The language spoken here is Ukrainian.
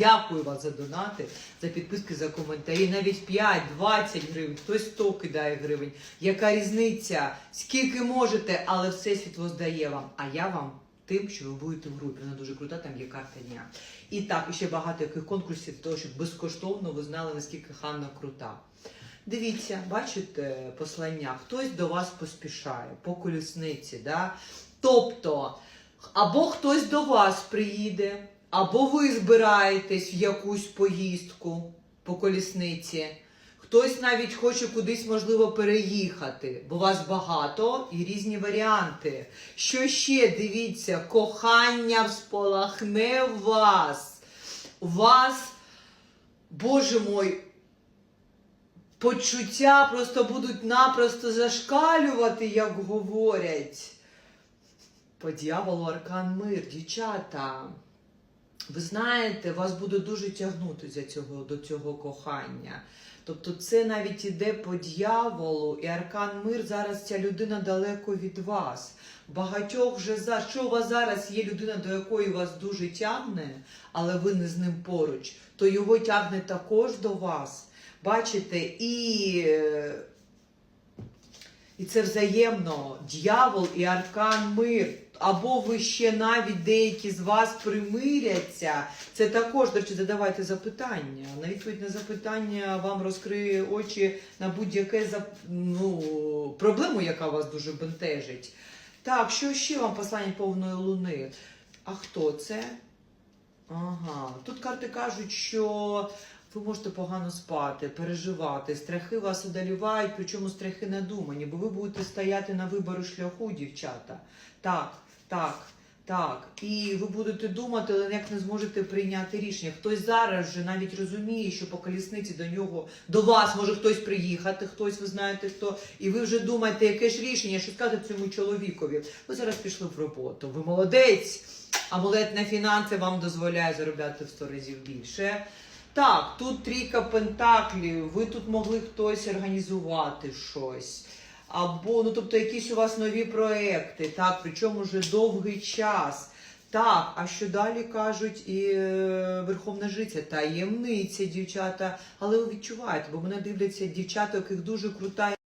Дякую вас за донати, за підписки, за коментарі. Навіть 5, 20 гривень, хтось 100 кидає гривень. Яка різниця? Скільки можете, але все світ воздає вам. А я вам тим, що ви будете в групі. Вона дуже крута, там є карта дня. І так, і ще багато яких конкурсів, того, щоб безкоштовно ви знали, наскільки Ханна крута. Дивіться, бачите послання, хтось до вас поспішає по колісниці. Да? Тобто, або хтось до вас приїде, або ви збираєтесь в якусь поїздку по колісниці. Хтось навіть хоче кудись, можливо, переїхати, бо вас багато і різні варіанти. Що ще дивіться, кохання всполахне вас. У вас, Боже мой, почуття просто будуть напросто зашкалювати, як говорять. По дьяволу аркан мир, дівчата. Ви знаєте, вас буде дуже тягнути цього, до цього кохання. Тобто це навіть іде по дьяволу, і аркан мир зараз ця людина далеко від вас. Багатьох вже за що у вас зараз є людина, до якої вас дуже тягне, але ви не з ним поруч, то його тягне також до вас. Бачите, і, е, і це взаємно. Дьявол і аркан мир. Або ви ще навіть деякі з вас примиряться. Це також, до речі, задавайте запитання. На відповідь на запитання вам розкриє очі на будь-яке ну, проблему, яка вас дуже бентежить. Так, що ще вам послання повної луни? А хто це? Ага. Тут карти кажуть, що ви можете погано спати, переживати, страхи вас одолівають, причому страхи надумані, бо ви будете стояти на вибору шляху, дівчата. Так, так, так. І ви будете думати, але ніяк не зможете прийняти рішення. Хтось зараз вже навіть розуміє, що по колісниці до нього, до вас може хтось приїхати, хтось, ви знаєте хто, і ви вже думаєте, яке ж рішення, що сказати цьому чоловікові. Ви зараз пішли в роботу, ви молодець. Амулет на фінанси вам дозволяє заробляти в 100 разів більше. Так, тут трійка пентаклів, ви тут могли хтось організувати щось. Або, ну тобто, якісь у вас нові проекти, так, причому вже довгий час. Так, а що далі кажуть і е, Верховна Жиця, таємниця, дівчата. Але ви відчуваєте, бо мене дивляться дівчата, яких дуже крута